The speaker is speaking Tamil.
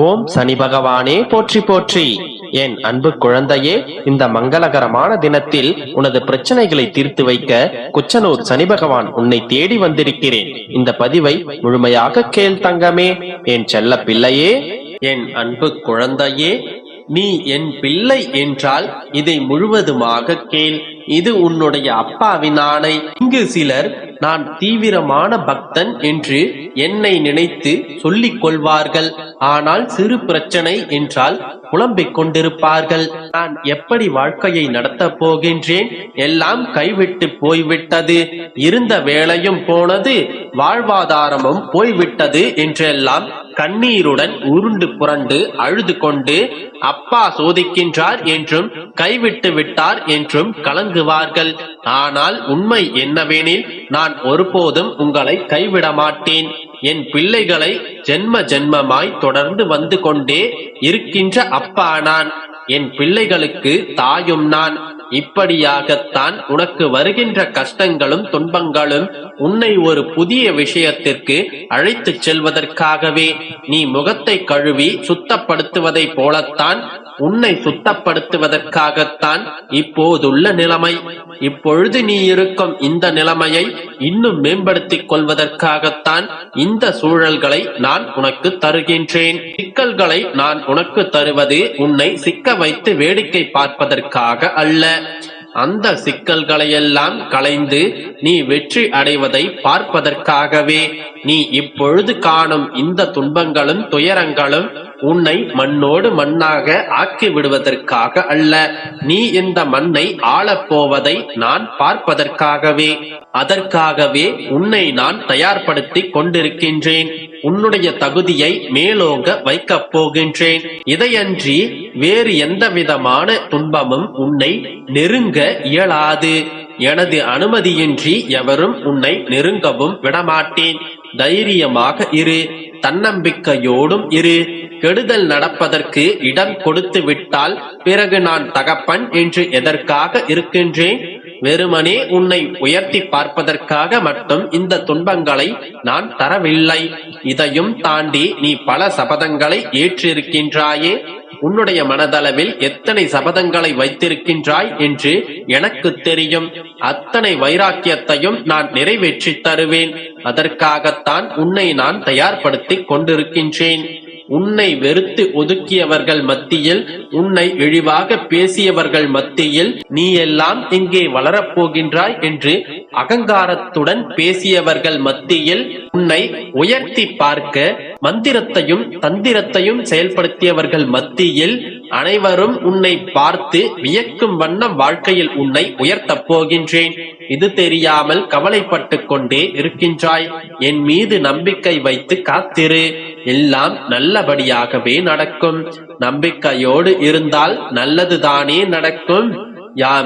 ஓம் சனி பகவானே போற்றி போற்றி. என் அன்பு குழந்தையே இந்த மங்களகரமான தினத்தில் உனது பிரச்சனைகளை தீர்த்து வைக்க குச்சனூர் சனி பகவான் உன்னை தேடி வந்திருக்கிறேன். இந்த பதிவை முழுமையாக கேள் தங்கமே. என் செல்ல பிள்ளையே என் அன்பு குழந்தையே நீ என் பிள்ளை என்றால் இதை முழுவதுமாக கேள். இது உன்னுடைய அப்பாவின் ஆணை. இங்கு சிலர் நான் தீவிரமான பக்தன் என்று என்னை நினைத்து சொல்லிக் கொள்வார்கள். ஆனால் சிறு பிரச்சனை என்றால் புலம்பிக் கொண்டிருப்பார்கள். நான் எப்படி வாழ்க்கையை நடத்தப் போகின்றேன்? எல்லாம் கைவிட்டு போய்விட்டது. இருந்த வேலையும் போனது வாழ்வாதாரமும் போய்விட்டது என்றெல்லாம் கண்ணீருடன் உருண்டு புரண்டு அழுது கொண்டு அப்பா சோதிக்கின்றார் என்றும் கைவிட்டு விட்டார் என்றும் கலங்குவார்கள். ஆனால் உண்மை என்னவெனில் நான் ஒருபோதும் உங்களை கைவிட மாட்டேன் என் பிள்ளைகளை ஜென்ம ஜென்மமாய் தொடர்ந்து வந்து கொண்டே இருக்கின்ற அப்பா நான். என் பிள்ளைகளுக்கு தாயும் நான். இப்படியாகத்தான் உனக்கு வருகின்ற கஷ்டங்களும் துன்பங்களும் உன்னை ஒரு புதிய விஷயத்திற்கு அழைத்துச் செல்வதற்காகவே நீ முகத்தை கழுவி சுத்தப்படுத்துவதைப் போலத்தான் உன்னை சுத்தப்படுத்துவதற்காகத்தான் இப்போதுள்ள நிலைமை. இப்பொழுது நீ இருக்கும் இந்த நிலைமையை இன்னும் மேம்படுத்திக் கொள்வதற்காகத்தான் இந்த சூழல்களை நான் உனக்கு தருகின்றேன். சிக்கல்களை நான் உனக்கு தருவது உன்னை சிக்க வைத்து வேடிக்கை பார்ப்பதற்காக அல்ல. அந்த சிக்கல்களையெல்லாம் களைந்து நீ வெற்றி அடைவதை பார்ப்பதற்காகவே நீ இப்பொழுது காணும் இந்த துன்பங்களும் துயரங்களும் உன்னை மண்ணோடு மண்ணாக ஆக்கி விடுவதற்காக அல்ல. நீ இந்த மண்ணை ஆளப் போவதை நான் பார்ப்பதற்காகவே. அதற்காகவே உன்னை நான் தயார்படுத்திக் கொண்டிருக்கின்றேன். உன்னுடைய தகுதியை மேலோங்க வைக்கப் போகின்றேன். இதையன்றி வேறு எந்த விதமான துன்பமும் உன்னை நெருங்க இயலாது. எனது அனுமதியின்றி எவரும் உன்னை நெருங்கவும் விடமாட்டேன். தைரியமாக இரு. தன்னம்பிக்கையோடும் இரு. கெடுதல் நடப்பதற்கு இடம் கொடுத்து விட்டால் பிறகு நான் தகப்பன் என்று எதற்காக இருக்கின்றேன்? வெறுமனே உன்னை உயர்த்தி பார்ப்பதற்காக மட்டும் இந்த துன்பங்களை நான் தரவில்லை. இதையும் தாண்டி நீ பல சபதங்களை ஏற்றிருக்கின்றாயே. உன்னுடைய மனதளவில் எத்தனை சபதங்களை வைத்திருக்கின்றாய் என்று எனக்கு தெரியும். அத்தனை வைராக்கியத்தையும் நான் நிறைவேற்றி தருவேன். அதற்காகத்தான் உன்னை நான் தயார்படுத்திக் கொண்டிருக்கின்றேன். உன்னை வெறுத்து ஒதுக்கியவர்கள் மத்தியில் உன்னை இழிவாக பேசியவர்கள் மத்தியில் நீ எல்லாம் இங்கே வளரப் போகின்றாய் என்று அகங்காரத்துடன் பேசியவர்கள் மத்தியில் உன்னை உயர்த்தி பார்க்க மந்திரத்தையும் தந்திரத்தையும் செயல்படுத்தியவர்கள் மத்தியில் அனைவரும் உன்னை பார்த்து வியக்கும் வண்ணம் வாழ்க்கையில் உன்னை உயர்த்தப் போகின்றேன். இது தெரியாமல் கவலைப்பட்டு கொண்டே இருக்கின்றாய். என் மீது நம்பிக்கை வைத்து காத்திரு. எல்லாம் நல்லபடியாகவே நடக்கும். நம்பிக்கையோடு இருந்தால் நல்லதுதானே நடக்கும். யாம்